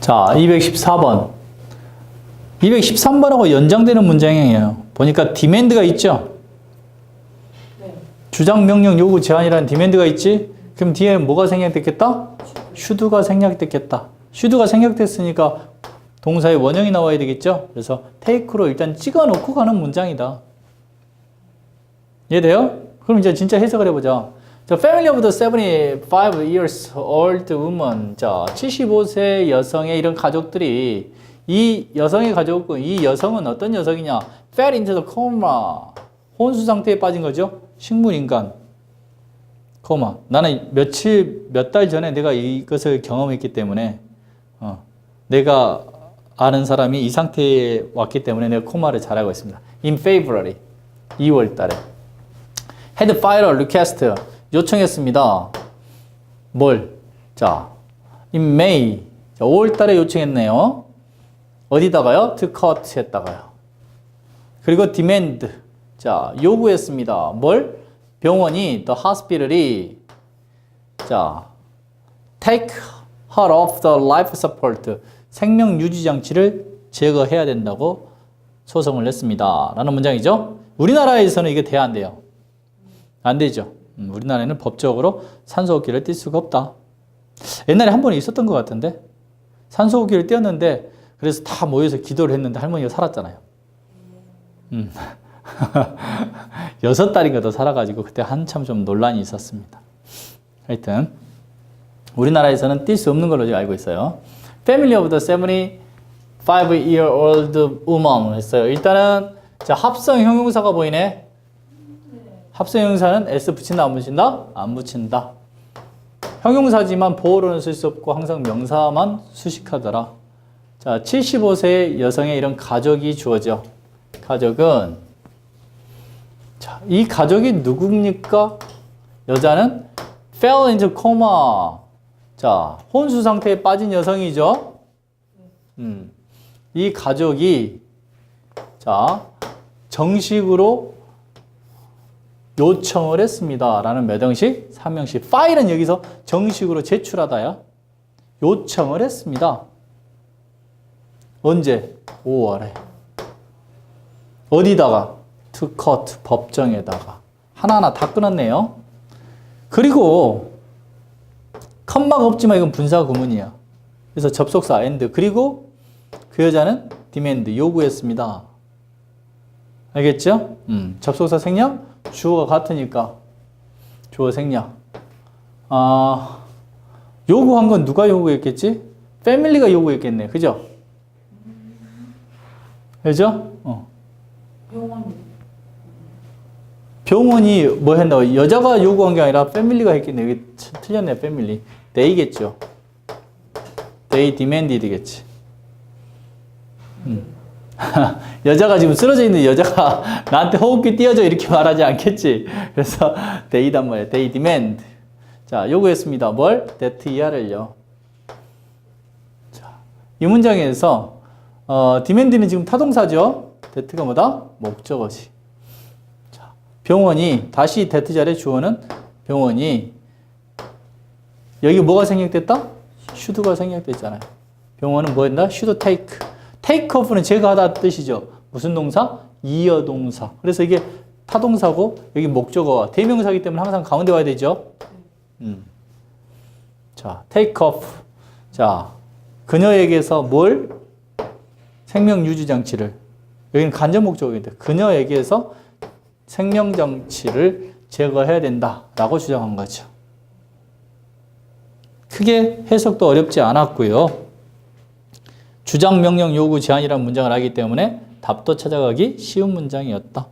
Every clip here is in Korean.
자, 214번. 213번하고 연장되는 문장이에요. 보니까 디맨드가 있죠? 네. 주장, 명령, 요구, 제한이라는 디맨드가 있지? 그럼 뒤에 뭐가 생략됐겠다? 슈드가 생략됐겠다. 슈드가 생략됐으니까 동사의 원형이 나와야 되겠죠? 그래서 테이크로 일단 찍어 놓고 가는 문장이다. 이해돼요? 그럼 이제 진짜 해석을 해보자. 자, family of the 75 years old woman. 자, 75세 여성의 이런 가족들이 이 여성의 가족, 이 여성은 어떤 여성이냐? fell into the coma. 혼수 상태에 빠진 거죠? 식물 인간. 코마. 나는 며칠, 몇 달 전에 내가 이것을 경험했기 때문에, 어, 내가 아는 사람이 이 상태에 왔기 때문에 내가 코마를 잘 알고 있습니다. In February. 2월 달에. had filed a request. 요청했습니다. 뭘? 자, in May. 자, 5월 달에 요청했네요. 어디다가요? to cut 했다가요. 그리고 demand. 자, 요구했습니다. 뭘? 병원이, the hospital이, 자, take her off the life support. 생명 유지 장치를 제거해야 된다고 소송을 냈습니다. 라는 문장이죠. 우리나라에서는 이게 돼야 안 돼요. 안 되죠. 음, 우리나라에는 법적으로 산소 호흡기를 뛸 수가 없다. 옛날에 한 번 있었던 것 같은데 산소 호흡기를 띄었는데 그래서 다 모여서 기도를 했는데 할머니가 살았잖아요. 음. 여섯 달인가 더 살아가지고 그때 한참 좀 논란이 있었습니다. 하여튼 우리나라에서는 뛸 수 없는 걸로 알고 있어요. Family of the 75 year old woman 했어요. 일단은 자 합성 형용사가 보이네. 합성 형용사는 s 붙인다 안 붙인다? 안 붙인다. 형용사지만 보호로는 쓸 수 없고 항상 명사만 수식하더라. 자, 75세 여성의 이런 가족이 주어져. 가족은 자, 이 가족이 누굽니까? 여자는 fell into coma. 자, 혼수 상태에 빠진 여성이죠. 음. 이 가족이 자, 정식으로 요청을 했습니다. 라는 몇 형식? 3형식. 파일은 여기서 정식으로 제출하다야. 요청을 했습니다. 언제? 5월에. 어디다가? court, 법정에다가. 하나하나 다 끊었네요. 그리고, 컴마가 없지만 이건 분사 구문이야. 그래서 접속사 and. 그리고 그 여자는 demand, 요구했습니다. 알겠죠? 음, 접속사 생략, 주어가 같으니까 주어 생략. 아, 요구한 건 누가 요구했겠지? 패밀리가 요구했겠네. 그죠? 그죠? 어. 병원 병원이 뭐 했나? 여자가 요구한 게 아니라 패밀리가 했겠네. 여기 트- 틀렸네, 패밀리. they겠죠. they demanded겠지. 음. 여자가 지금 쓰러져 있는 여자가 나한테 호흡기 띄워줘 이렇게 말하지 않겠지. 그래서 they단 말이야. they demand. 자, 요구했습니다. 뭘? that 이하를요. 자, 이 문장에서 어, demand는 지금 타동사죠. that가 뭐다? 목적어지. 자, 병원이 다시 that 자리에 주어는 병원이 여기 뭐가 생략됐다? should가 생략됐잖아요. 병원은 뭐 했나? should take. Take off는 제가 하다 뜻이죠. 무슨 동사? 이어 동사. 그래서 이게 타동사고 여기 목적어와 대명사기 때문에 항상 가운데 와야 되죠. 음. 자, take off. 자, 그녀에게서 뭘? 생명 유지 장치를. 여기는 간접 목적어인데 그녀에게서 생명 장치를 제거해야 된다라고 주장한 거죠. 크게 해석도 어렵지 않았고요. 주장, 명령, 요구, 제한이라는 문장을 하기 때문에 답도 찾아가기 쉬운 문장이었다.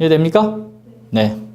이해 됩니까? 네.